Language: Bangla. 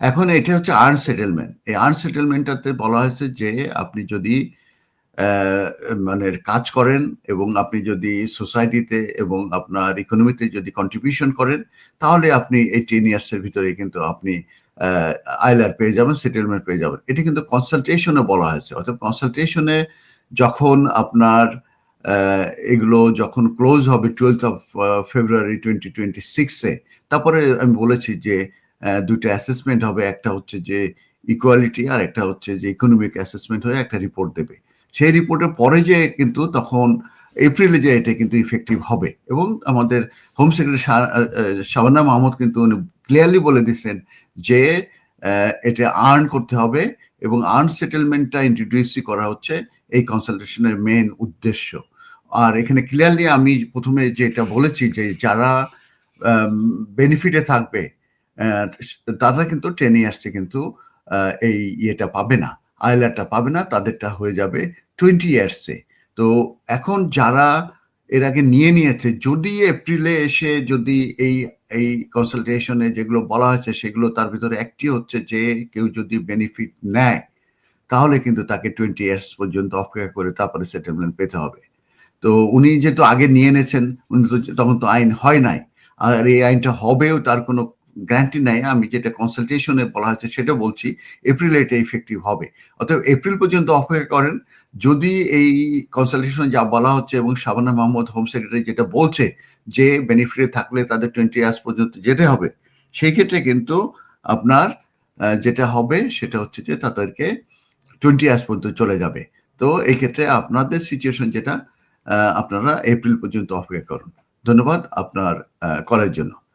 এখন এটা হচ্ছে আর্ন সেটেলমেন্ট এই আর্ন সেটেলমেন্টটাতে বলা হয়েছে যে আপনি যদি মানে কাজ করেন এবং আপনি যদি সোসাইটিতে এবং আপনার ইকোনমিতে যদি কন্ট্রিবিউশন করেন, তাহলে আপনি এই টেন ইয়ার্সের ভিতরে কিন্তু আপনি আইলার পেয়ে যাবেন সেটেলমেন্ট পেয়ে যাবেন। এটা কিন্তু কনসালটেশনে বলা হয়েছে। অর্থাৎ কনসালটেশনে যখন আপনার এগুলো যখন ক্লোজ হবে twelfth of February twenty twenty সিক্সে তারপরে আমি বলেছি যে দুইটা অ্যাসেসমেন্ট হবে, একটা হচ্ছে যে ইকুয়ালিটি আর একটা হচ্ছে যে ইকোনমিক অ্যাসেসমেন্ট হয়ে একটা রিপোর্ট দেবে। সেই রিপোর্টের পরে যে কিন্তু তখন এপ্রিলে যে এটা কিন্তু ইফেক্টিভ হবে এবং আমাদের হোম সেক্রেটারি শাবানা মাহমুদ কিন্তু উনি ক্লিয়ারলি বলে দিচ্ছেন যে এটা আর্ন করতে হবে এবং আর্ন সেটেলমেন্টটা ইন্ট্রোডিউসই করা হচ্ছে এই কনসালটেশনের মেন উদ্দেশ্য। আর এখানে ক্লিয়ারলি আমি প্রথমে যেটা বলেছি যে যারা বেনিফিটে থাকবে তারা কিন্তু টেন ইয়ার্সে কিন্তু এই ইয়েটা পাবে না। আইলারটা পাবে না, তাদেরটা হয়ে যাবে টোয়েন্টি ইয়ার্সে তো এখন যারা এর আগে নিয়ে নিয়েছে, যদি এপ্রিলে এসে যদি এই এই কনসালটেশনে যেগুলো বলা হয়েছে, সেগুলো তার ভিতরে একটি হচ্ছে যে, কেউ যদি বেনিফিট নেয়, তাহলে কিন্তু তাকে টোয়েন্টি ইয়ার্স পর্যন্ত অপেক্ষা করে তারপরে সেটেলমেন্ট পেতে হবে। তো উনি যেহেতু আগে নিয়ে নিয়েছেন উনি তো তখন তো আইন হয় নাই। আর এই আইনটা হবেও তার কোনো গ্যারান্টি নেয় আমি যেটা কনসালটেশনে বলা হয়েছে সেটা বলছি এপ্রিলে এটা ইফেক্টিভ হবে। অতএব এপ্রিল পর্যন্ত অপেক্ষা করেন। যদি এই কনসালটেশনে যা বলা হচ্ছে এবং শাবানা মাহমুদ হোম সেক্রেটারি যেটা বলছে যে বেনিফিটে থাকলে তাদের টোয়েন্টি ইয়ার্স পর্যন্ত যেতে হবে, সেই ক্ষেত্রে কিন্তু আপনার যেটা হবে সেটা হচ্ছে যে তাদেরকে টোয়েন্টি ইয়ার্স পর্যন্ত চলে যাবে। তো এই ক্ষেত্রে আপনাদের সিচুয়েশন যেটা আপনারা এপ্রিল পর্যন্ত অপেক্ষা করুন। ধন্যবাদ আপনার কলের জন্য।